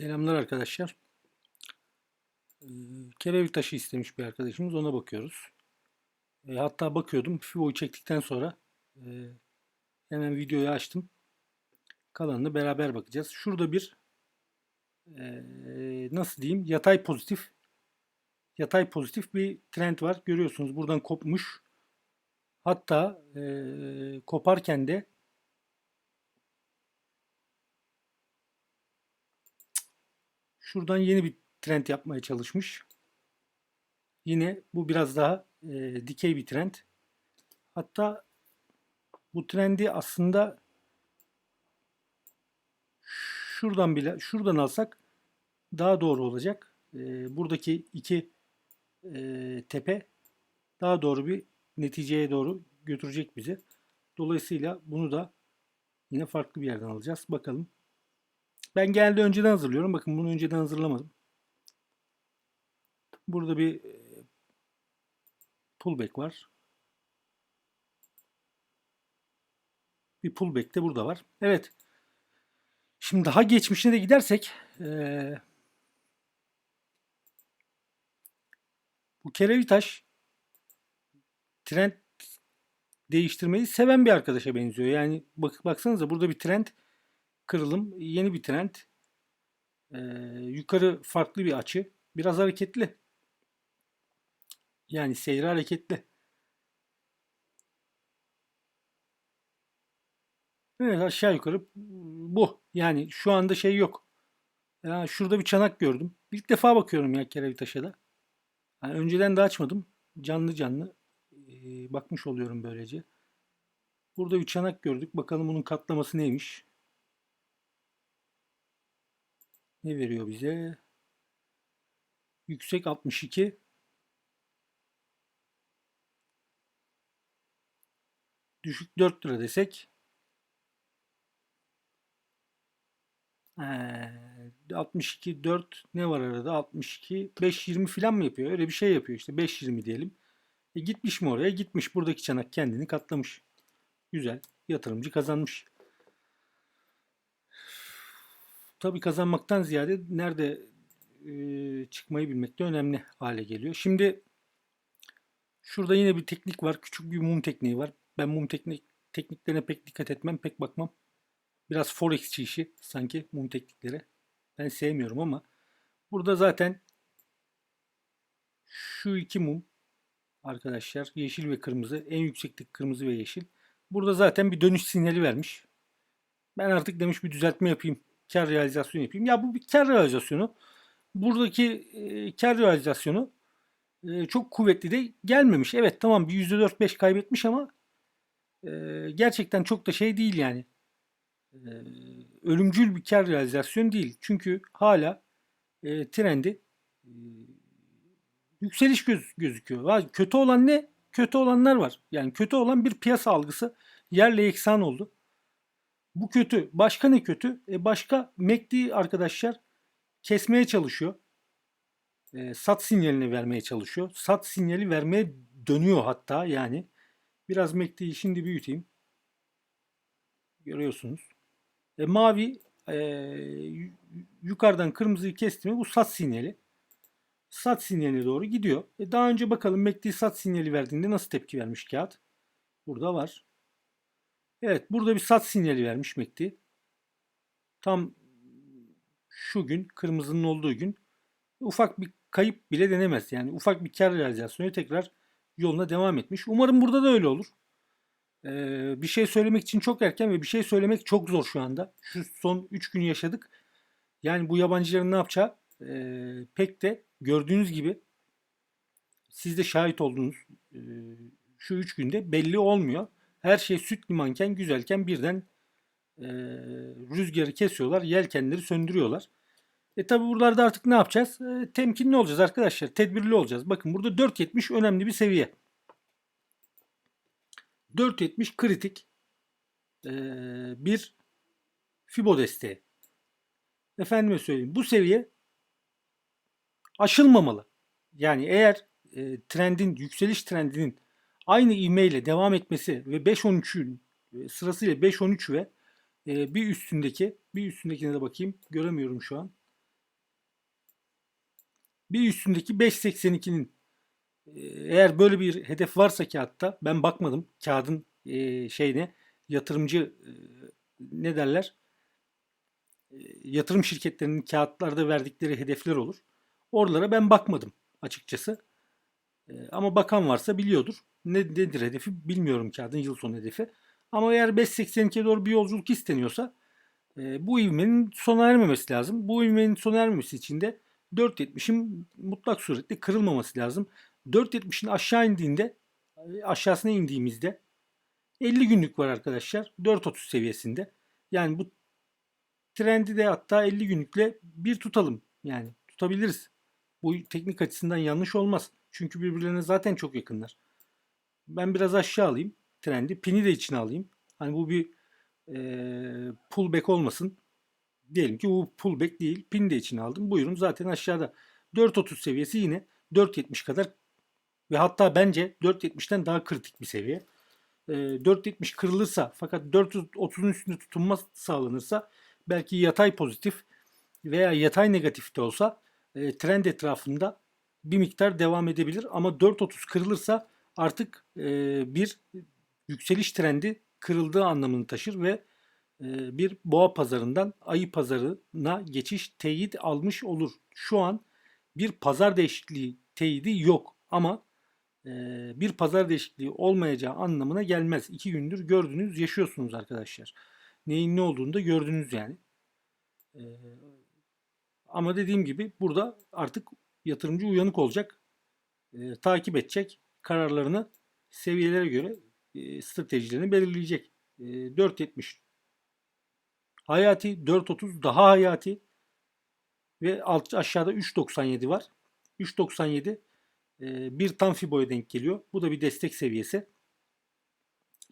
Selamlar arkadaşlar. Ee, Kerevit taşı istemiş bir arkadaşımız. Ona bakıyoruz. E, hatta bakıyordum. Fibo'yu çektikten sonra e, hemen videoyu açtım. Kalanını beraber bakacağız. Şurada bir e, nasıl diyeyim yatay pozitif yatay pozitif bir trend var. Görüyorsunuz buradan kopmuş. Hatta e, koparken de Şuradan yeni bir trend yapmaya çalışmış. Yine bu biraz daha e, dikey bir trend. Hatta bu trendi aslında şuradan bile şuradan alsak daha doğru olacak. E, buradaki iki e, tepe daha doğru bir neticeye doğru götürecek bizi. Dolayısıyla bunu da yine farklı bir yerden alacağız. Bakalım. Ben genelde önceden hazırlıyorum. Bakın bunu önceden hazırlamadım. Burada bir e, pullback var. Bir pullback de burada var. Evet. Şimdi daha geçmişine de gidersek ee, bu Kerevitaş trend değiştirmeyi seven bir arkadaşa benziyor. Yani bak, baksanıza burada bir trend kırılım, yeni bir trend. Ee, yukarı farklı bir açı. Biraz hareketli. Yani seyri hareketli. Evet aşağı yukarı bu. Yani şu anda şey yok. Ya şurada bir çanak gördüm. İlk defa bakıyorum ya Kerevitaş'a da. Yani önceden de açmadım. Canlı canlı e, bakmış oluyorum böylece. Burada bir çanak gördük. Bakalım bunun katlaması neymiş. Ne veriyor bize? Yüksek 62. Düşük 4 lira desek. Ee, 62 4 ne var arada? 62 5 20 falan mı yapıyor? Öyle bir şey yapıyor işte 5 20 diyelim. E gitmiş mi oraya? Gitmiş. Buradaki çanak kendini katlamış. Güzel. Yatırımcı kazanmış tabii kazanmaktan ziyade nerede e, çıkmayı bilmek de önemli hale geliyor. Şimdi şurada yine bir teknik var. Küçük bir mum tekniği var. Ben mum teknik tekniklerine pek dikkat etmem, pek bakmam. Biraz forexçi işi sanki mum teknikleri. Ben sevmiyorum ama burada zaten şu iki mum arkadaşlar yeşil ve kırmızı en yükseklik kırmızı ve yeşil. Burada zaten bir dönüş sinyali vermiş. Ben artık demiş bir düzeltme yapayım kar realizasyonu yapayım. Ya bu bir kar realizasyonu. Buradaki e, kar realizasyonu e, çok kuvvetli de gelmemiş. Evet tamam bir %4-5 kaybetmiş ama e, gerçekten çok da şey değil yani. E, ölümcül bir kar realizasyon değil. Çünkü hala e, trendi e, yükseliş göz, gözüküyor. Kötü olan ne? Kötü olanlar var. Yani kötü olan bir piyasa algısı yerle eksan oldu. Bu kötü. Başka ne kötü? E başka MACD arkadaşlar kesmeye çalışıyor. E, sat sinyalini vermeye çalışıyor. Sat sinyali vermeye dönüyor hatta yani. Biraz MACD'yi şimdi büyüteyim. Görüyorsunuz. E, mavi e, yukarıdan kırmızıyı kesti mi bu sat sinyali. Sat sinyaline doğru gidiyor. E, daha önce bakalım MACD sat sinyali verdiğinde nasıl tepki vermiş kağıt. Burada var. Evet burada bir sat sinyali vermiş MACD. Tam şu gün kırmızının olduğu gün ufak bir kayıp bile denemez. Yani ufak bir kar realizasyonu tekrar yoluna devam etmiş. Umarım burada da öyle olur. Ee, bir şey söylemek için çok erken ve bir şey söylemek çok zor şu anda. Şu son 3 günü yaşadık. Yani bu yabancıların ne yapacağı e, pek de gördüğünüz gibi siz de şahit oldunuz. E, şu 3 günde belli olmuyor her şey süt limanken güzelken birden e, rüzgarı kesiyorlar. Yelkenleri söndürüyorlar. E tabi buralarda artık ne yapacağız? E, temkinli olacağız arkadaşlar. Tedbirli olacağız. Bakın burada 4.70 önemli bir seviye. 4.70 kritik e, bir Fibo desteği. Efendime söyleyeyim. Bu seviye aşılmamalı. Yani eğer e, trendin, yükseliş trendinin aynı ivmeyle devam etmesi ve 5-13'ün e, sırasıyla 5-13 ve e, bir üstündeki bir üstündekine de bakayım göremiyorum şu an. Bir üstündeki 5.82'nin e, eğer böyle bir hedef varsa kağıtta ben bakmadım kağıdın e, şeyine yatırımcı ne derler E, yatırım şirketlerinin kağıtlarda verdikleri hedefler olur. Oralara ben bakmadım açıkçası. E, ama bakan varsa biliyordur. Ne, nedir hedefi bilmiyorum kağıdın yıl sonu hedefi. Ama eğer 5.82'ye doğru bir yolculuk isteniyorsa e, bu ivmenin sona ermemesi lazım. Bu ivmenin sona ermemesi için de 4.70'in mutlak suretle kırılmaması lazım. 4.70'in aşağı indiğinde e, aşağısına indiğimizde 50 günlük var arkadaşlar. 4.30 seviyesinde. Yani bu trendi de hatta 50 günlükle bir tutalım. Yani tutabiliriz. Bu teknik açısından yanlış olmaz. Çünkü birbirlerine zaten çok yakınlar. Ben biraz aşağı alayım trendi. Pini de içine alayım. Hani bu bir e, pullback olmasın. Diyelim ki bu pullback değil. Pini de içine aldım. Buyurun zaten aşağıda. 4.30 seviyesi yine 4.70 kadar ve hatta bence 4.70'ten daha kritik bir seviye. E, 4.70 kırılırsa fakat 430'un üstünde tutunma sağlanırsa belki yatay pozitif veya yatay negatif de olsa e, trend etrafında bir miktar devam edebilir. Ama 4.30 kırılırsa artık e, bir yükseliş trendi kırıldığı anlamını taşır ve e, bir boğa pazarından ayı pazarına geçiş teyit almış olur. Şu an bir pazar değişikliği teyidi yok ama e, bir pazar değişikliği olmayacağı anlamına gelmez. İki gündür gördünüz, yaşıyorsunuz arkadaşlar. Neyin ne olduğunu da gördünüz yani. E, ama dediğim gibi burada artık yatırımcı uyanık olacak, e, takip edecek, kararlarını seviyelere göre e, stratejilerini belirleyecek. E, 4.70 hayati, 4.30 daha hayati ve alt aşağıda 3.97 var. 3.97 e, bir tam Fibo'ya denk geliyor. Bu da bir destek seviyesi.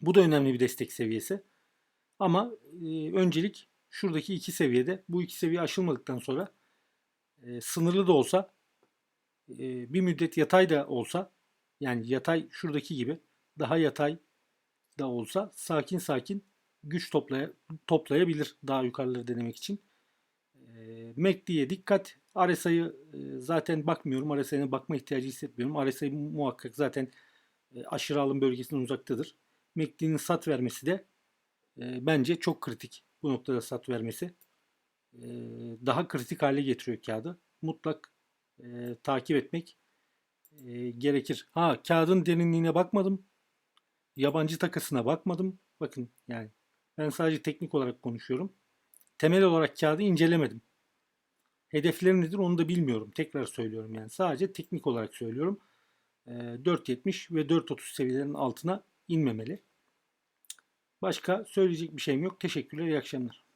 Bu da önemli bir destek seviyesi. Ama e, öncelik şuradaki iki seviyede bu iki seviye aşılmadıktan sonra e, sınırlı da olsa e, bir müddet yatay da olsa yani yatay şuradaki gibi daha yatay da olsa sakin sakin güç toplaya, toplayabilir daha yukarıları denemek için. E, MACD'ye dikkat. RSI'ye e, zaten bakmıyorum. RSI'ye bakma ihtiyacı hissetmiyorum. RSI muhakkak zaten e, aşırı alım bölgesinden uzaktadır. MACD'nin sat vermesi de e, bence çok kritik. Bu noktada sat vermesi. E, daha kritik hale getiriyor kağıdı. Mutlak e, takip etmek e, gerekir. Ha kağıdın derinliğine bakmadım. Yabancı takısına bakmadım. Bakın yani ben sadece teknik olarak konuşuyorum. Temel olarak kağıdı incelemedim. Hedefleri nedir onu da bilmiyorum. Tekrar söylüyorum yani. Sadece teknik olarak söylüyorum. E, 4.70 ve 4.30 seviyelerinin altına inmemeli. Başka söyleyecek bir şeyim yok. Teşekkürler, iyi akşamlar.